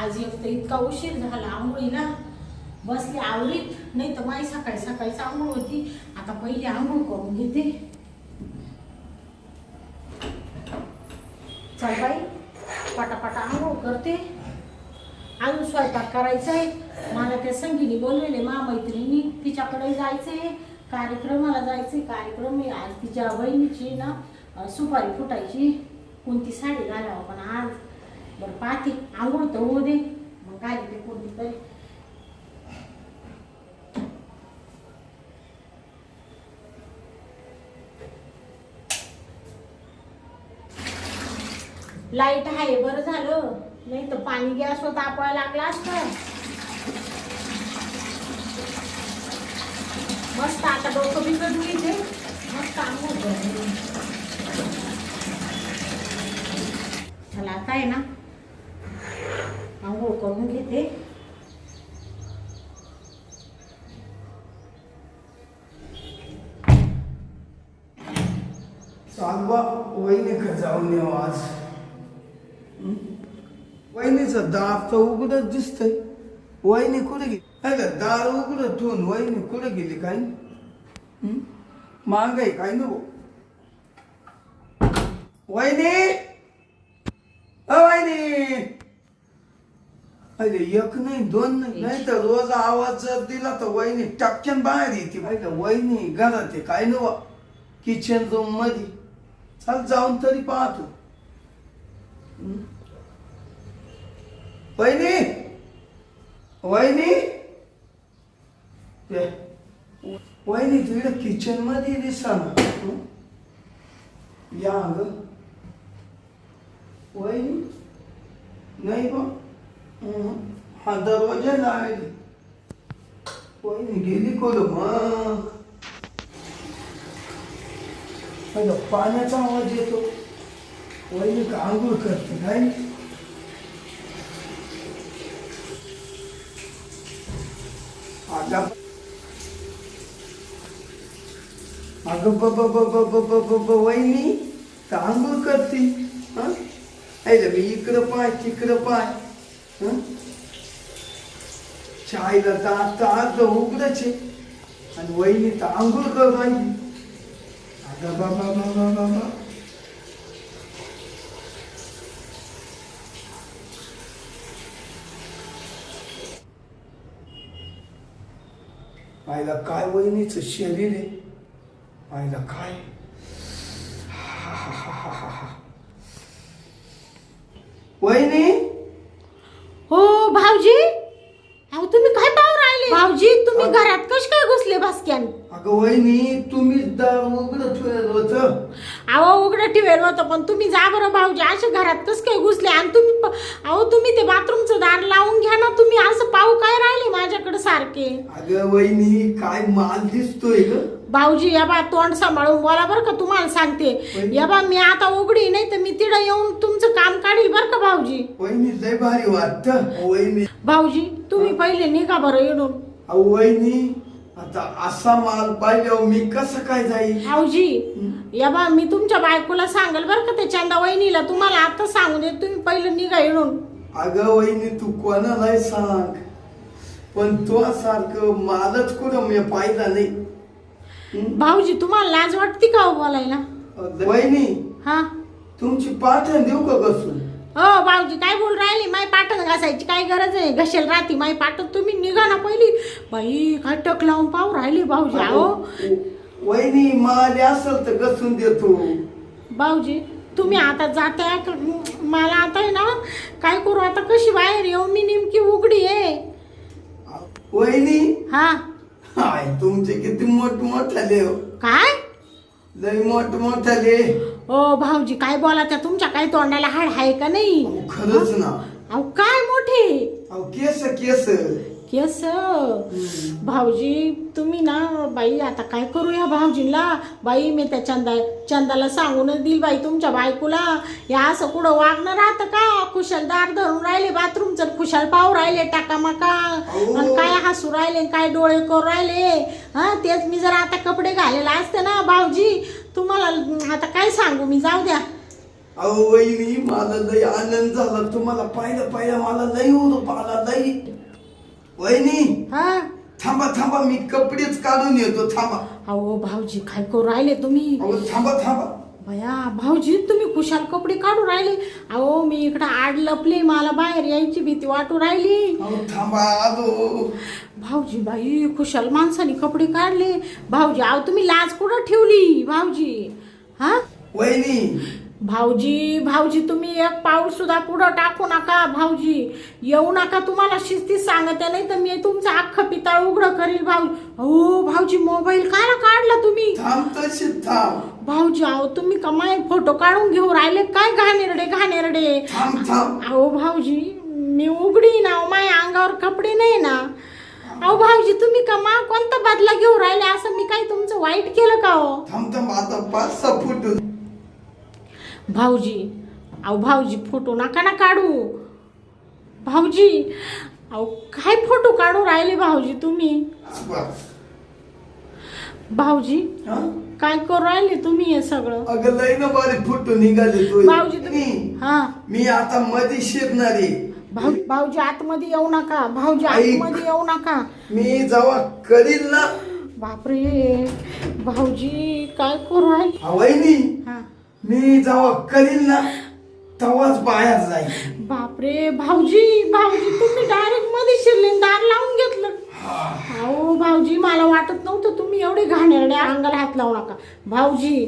आज एक तर इतका उशीर झाला आंघोळीला बसली आवरीत नाही तर माई सकाळी सकाळीच आंघोळ होती. आता पहिली आंघोळ करून घेते. चल बाई पटापटा आंघोळ करते. अजून स्वयंपाक करायचा आहे मला त्या संगीने बोललेले मा मैत्रिणी तिच्याकडे आहे कार्यक्रमाला जायचंय कार्यक्रम आहे. आज तिच्या बहिणीची ना सुपारी फुटायची. कोणती साडी घालावं पण आज. बरं पाहते. आंघोळ तर होऊ दे. मग घालते कोणती तरी. लाइट आहे बरं झालं. नाही तर पाणी गॅस होता तापवायला लागला असतं. मस्त आता डोकं बिकट इथे मस्त आंघोळ होतं चला आता आहे ना. करून घेते. चालवा वहिनी जाऊन येऊ आज? वहिनीचा दार तर उघडच दिसतंय. वहिनी कुठे गेली? का दार उघडं ठेवून वहिनी कुठे गेली काय? मांग आहे काय नको? वहिनी! अ वहिनी! अरे एक नाही दोन नाही. नाही तर रोज आवाज जर दिला तर वहिनी टपक्यान बाहेर येते. माहिती का? वहिनी घरात आहे काय नवा किचन रूममध्ये चल जाऊन तरी पाहतो? वहिनी! वहिनी. वहिनी तिकडे किचनमध्ये दिसा ना? या ग वहिनी नाही बा. हा दरवाजा लावेल कोणी गेली कोलम पाण्याचा आवाज येतो. वहिनी का आंघोळ करते काय अगं ब वहिनी का आंघोळ करते? हां? मी इकडं पाय तिकडं पाय. चायला दात तर अर्ध उघडच आहे आणि वहिनी तर आंघोळ करू राहिली अगं बाबा बाबा बाबा पाहिला काय वहिनीचं शरीर आहे पाहिला काय वहिनी हो भाऊजी अहो तुम्ही काय पाहू राहिले भाऊजी तुम्ही घरात कश काय घुसले भास्क्यान? अगं वहिनी तुम्हीच दार उघडं ठेवलं होतं. अहो उघडं ठेवेल होतं पण तुम्ही जा बरं भाऊजी असे घरात कस काय घुसले? आणि तुम्ही प- अहो तुम्ही ते बाथरूमचं दार लावून घ्या ना तुम्ही असं पाहू काय राहिले माझ्याकडे सारखे? अगं वहिनी काय माल दिसतोय ग? भाऊजी या बा तोंड सांभाळून बोला बरं का तुम्हाला सांगते. या बा मी आता उघडी नाही तर मी तिथं येऊन तुमचं काम काढील बरं का भाऊजी? वहिनी लय भारी वाटत. वहिनी. भाऊजी तुम्ही पहिले निघा बरं येऊन अहो वहिनी आता असा माल पाहिल्यावर मी कसं काय जाईल? भाऊजी या बा मी तुमच्या बायकोला सांगेल बरं का ते चंदा वहिनीला. तुम्हाला आता सांगू दे तुम्ही पहिलं निघा येऊन अगं वहिनी तू कोणालाही सांग. पण तो सारखं मालच कुठं मी पाहिला नाही. हं? भाऊजी तुम्हाला लाज वाटते का हो बोलायला? वहिनी हा? तुमची पाठण देऊ का घसून हो भाऊजी काय बोल राहिली? माय पाठण घासायची काय गरज आहे? घसेल राहती माय पाठण तुम्ही निघा ना पहिली. बाई काय टक लावून पाहू राहिली भाऊजी अहो वहिनी माल असेल तर घसून देतो. भाऊजी तुम्ही आता जाताय क- मला आता आहे ना काय करू? आता कशी बाहेर येऊ? मी नेमकी उघडी आहे. वहिनी? हा. हाय तुमचे किती मोठ मोठाले हो. काय? लय मोठ मोठाले ओ भाऊजी काय बोला त्या? तुमच्या काय तोंडाला हाड आहे का नाही? अहो, खरंच ना. अहो काय मोठे? अहो केस केस. केस? भाऊजी तुम्ही ना बाई आता काय करू या भाऊजीला? बाई मी त्या चंदा चंदाला सांगूनच देईल बाई तुमच्या बायकोला. या असं कुठं वागणं राहतं का? खुशाल दार धरून राहिले बाथरूमचं खुशाल पाव राहिले टाका मका अहो. आणि काय हसू राहिले काय डोळे करू राहिले? हा तेच मी जर आता कपडे घालेला असते ना भाऊजी तुम्हाला आता काय सांगू मी जाऊ द्या. अहो वहिनी मला लय आनंद झाला. तुम्हाला पाहिलं पाहिलं मला लय उरूप आला लय वहिनी हा? थांबा थांबा मी कपडेच काढून येतो थांबा. अहो भाऊजी काय करू राहिले तुम्ही? अहो थांबा थांबा. भया भाऊजी तुम्ही खुशाल कपडे काढू राहिले. अहो मी इकडं आड लपले मला बाहेर यायची भीती वाटू राहिली. थांबा भाऊजी बाई खुशाल माणसाने कपडे काढले. भाऊजी अहो तुम्ही लाज कुठं ठेवली भाऊजी? हा? वहिनी भाऊजी भाऊजी तुम्ही एक पाऊल सुद्धा पुढं टाकू नका भाऊजी. येऊ नका तुम्हाला शिस्ती सांगते नाही तर मी तुमचं अख्खं पिताळ उघडं करील भाऊ हो भाऊजी मोबाईल काला काढला तुम्ही? थांब तशी थांब. भाऊजी अहो तुम्ही कमाई फोटो काढून घेऊ राहिले काय घाणेरडे घाणेरडे? थांब थांब. अहो भाऊजी मी उघडी ना माझ्या अंगावर कपडे नाही ना. अहो भाऊजी तुम्ही कमा कोणता बदला घेऊ राहिले असं मी काही तुमचं वाईट केलं का हो थांब थांब आता पाच सहा फुट भाऊजी अहो भाऊजी फोटो नका ना काढू. भाऊजी अहो काय फोटो काढू राहिले भाऊजी तुम्ही? भाऊजी हा? काय करू राहिले तुम्ही हे सगळं? अगं लय ना बारे फुटू निघाले तू भाऊजी तुम्ही हा. मी आता मध्ये शिरणार. आहे भाऊ भाऊजी आतमध्ये येऊ नका. भाऊजी ऐक. आतमध्ये येऊ नका. मी जेव्हा करील ना बापरे. भाऊजी काय करू राहिले? हा, वहिनी. हा. मी जेव्हा करील ना तेव्हाच बाहेर जाईल. बापरे भाऊजी भाऊजी तुम्ही डायरेक्टमध्ये शिरले दार लावून घेतलं. अहो भाऊजी मला वाटत नव्हतं तुम्ही एवढे घाणेरडे अंगाला हात लावू नका. भाऊजी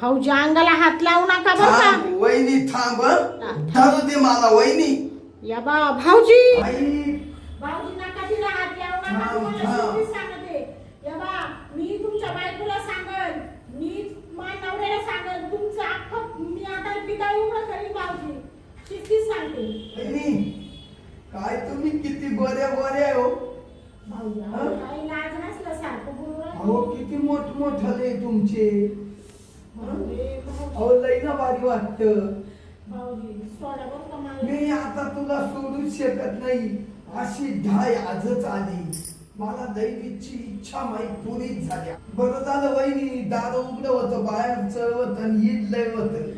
भाऊजी अंगाला हात लावू नका बरं का? थांब वहिनी थांब हं. धरू दे मला वहिनी. या बा भाऊजी. आई. भाऊजी नका तिला हात लावू नका तुम्हाला सांगते या बा मी तुमच्या बायकोला सांगल मी माझ्या नवऱ्याला सांगल तुमचं अख्खं मी सांगते? काय तुम्ही किती हो? हा? काही लाज. अहो किती मोठ मोठाले तुमचे. अहो ना भारी वाटत. मी आता तुला सोडू शकत नाही. अशी ढाय आजच आली. मला दैवीची इच्छा माहीत पुरीच झाल्या. बरं झालं वहिनी दार उघडं होतं बाहेरचं होतं आणि ईद लय होतं.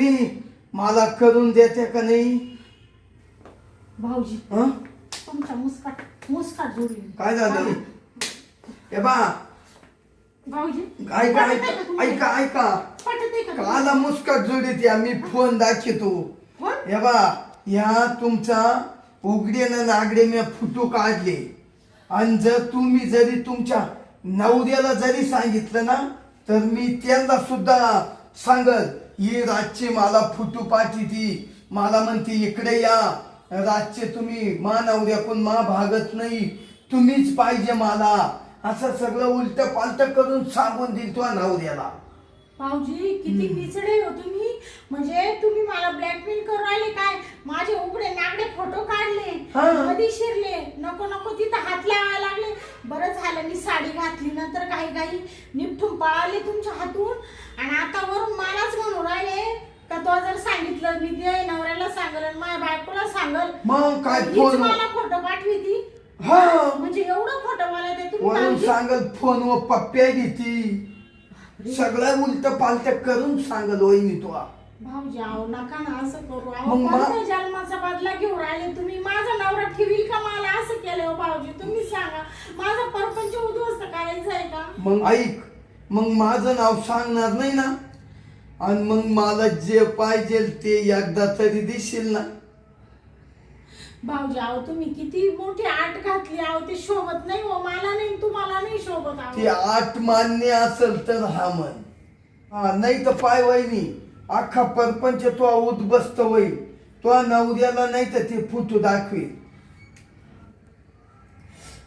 वहिनी मला करून देते का नाही? भाऊजी हं? तुमचा मुस्काट मुस्काट जोडली काय झालं? हे बा. भाऊजी. ऐका पटत आहे का ऐका तुम्हाला? ऐका ऐका. पटत आहे का काला मुस्कट जोडीत या मी फोन दाखवतो. फोन? हे बा ह्या तुमचा उघडे ना नागडे मी फुटू काढले. आणि जर तुम्ही जरी तुमच्या नवऱ्याला जरी सांगितलं ना तर मी त्यांना सुद्धा सांगल. ही रातची मला फुटू पाठी ती मला म्हणते इकडे या. रातचे तुम्ही मा नवऱ्याकून मा भागत नाही. तुम्हीच पाहिजे मला. असं सगळं उलट पालट करून सांगून दिल तुझ्या नवऱ्याला भाऊजी किती पिचडे हो तुम्ही? म्हणजे तुम्ही मला ब्लॅकमेल करू राहिले काय? माझे उघडे नागडे फोटो काढले. मध्ये शिरले. नको नको तिथं हात लावायला लागले. बरं झालं मी साडी घातली नंतर काही काही निपटून पळाले तुमच्या हातून. आणि आता वरून मलाच म्हणून राहिले का तो जर सांगितलं मी ते नवऱ्याला सांगल आणि माझ्या बायकोला सांगल. मग काय हीच फोन मला फोटो पाठवी ती. हा. म्हणजे एवढं फोटो मला ते तुम्ही वरून सांगल फोन व पप्प्या घेती सगळं उलट पालट करून सांगल वहिनी तुला. भाऊजी अहो नका ना असं करू. अहो मग मा- कोणत्या जन्माचा बदला घेऊ राहिले तुम्ही? माझा नवरा ठेवील का मला? असं केलं हो भाऊजी तुम्ही सांगा. माझा परपंच उद्ध्वस्त करायचा आहे का? मग ऐक मग माझं नाव सांगणार नाही ना? आणि मग मला जे पाहिजे ते एकदा तरी देशील ना? भाऊजी अहो तुम्ही किती मोठी आट घातली अहो ते शोभत नाही हो. मला नाही तुम्हाला नाही शोभत ते अहो आठ मान्य असेल तर हा म्हण. हा नाही तर पाय वहिनी अख्खा परपंच तो उद्बस्त होईल. तो नवऱ्याला नाही तर ते फुटू दाखवेल.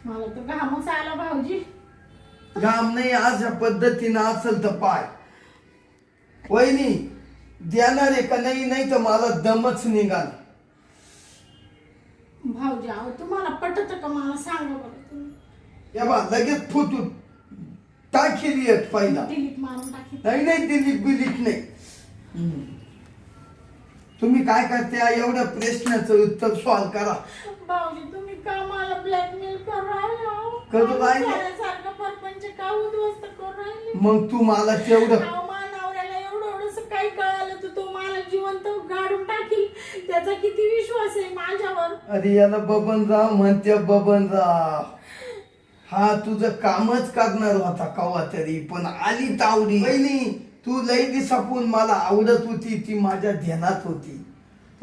मला तर घामच आला भाऊजी. घाम नाही अशा पद्धतीनं असेल तर पाय. वहिनी देणार आहे का नाही नाही तर मला दमच निघाल. भाऊजी अहो तुम्हाला पटत का मला सांगा बरं तुम्ही या बा लगेच फुटून टाकेली एक पहिला डिलीट मारून टाकी नाही नाही दिलीप बिलीप नाही हम्म. तुम्ही काय करते एवढ्या प्रश्नाचं उत्तर सॉल्व करा भाऊजी तुम्ही का मला ब्लॅकमेल करू राहिले हो? करू मला राहिले? सोन्यासारखं परपंच का उद्ध्वस्त करू राहिले मग तू मला तेवढं अहो, मा नवऱ्याला एवढं एवढंसं काही कळालं तर तो मला जिवंत गाडून टाकील त्याचा किती विश्वास आहे माझ्यावर? अरे याला बबनराव म्हणते बबनराव. हा तुझं कामच करणार होता कवा तरी पण आली तावडी. पहिली तू लई दिसापून मला आवडत होती ती माझ्या ध्यानात होती.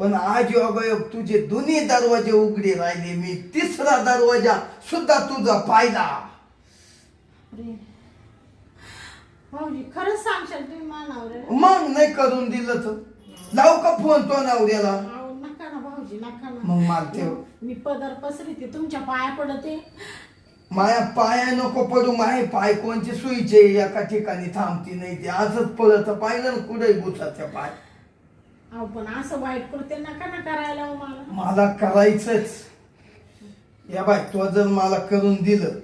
पण आज योगायोग तुझे दोन्ही दरवाजे उघडे राहिले मी तिसरा दरवाजा सुद्धा तुझा पाहिला. अरे भाऊजी खरंच सांगशाल तुम्ही मग नाही करून दिलं तर? लाव का फोन तो नवऱ्याला? अहो, नका ना भाऊजी नका ना. मग मारते हो. मी पदर पसरते तुमच्या पाया पडते. माया पाया नको पडू माय पाय कोणचे सुईचे एका ठिकाणी थांबती नाही ते. आजच पळत पाहिलं ना कुठे गुसाच्या पाय. अहो पण असं वाईट करते नका ना करायला हो मला. मला करायचंच. या बाय तो जर मला करून दिलं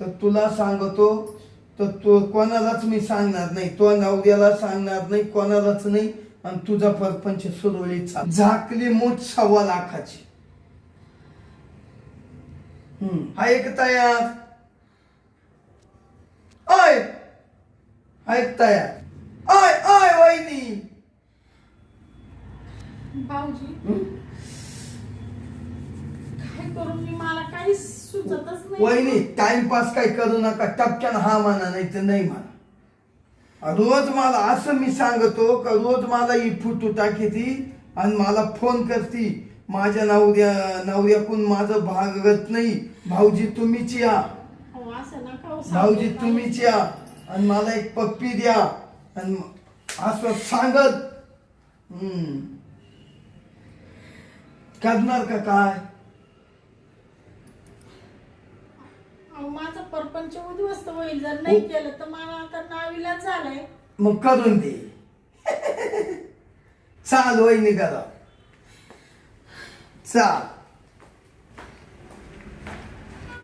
तर तुला सांगतो तर तो कोणालाच मी सांगणार नाही. तो नवऱ्याला सांगणार नाही कोणालाच नाही. आणि तुझा परपंच सुरळीत चाल. झाकली मूठ सव्वा लाखाची. हम्म. ऐक तयार. आय तयार. आय आय वहिनी. भाऊजी. हम्म? काय करू मी? मला काही सुचतच नाही. वहिनी टाइमपास काही करू नका. टपक्यान हा म्हणा नाही तर नाही म्हणा. रोज मला असं मी सांगतो का रोज मला ही फुटू टाकी ती आणि मला फोन करती माझ्या नवऱ्या नवऱ्याकून माझं भागत नाही भाऊजी तुम्हीच या हो. भाऊजी तुम्हीच या आणि मला एक पप्पी द्या आणि असं सांगत हम्म. करणार का काय अहो, माझा परपंच उद्ध्वस्त होईल जर नाही केलं तर मला आता नावीला झालंय. मग करून दे. चाल वहिनी करा चाल.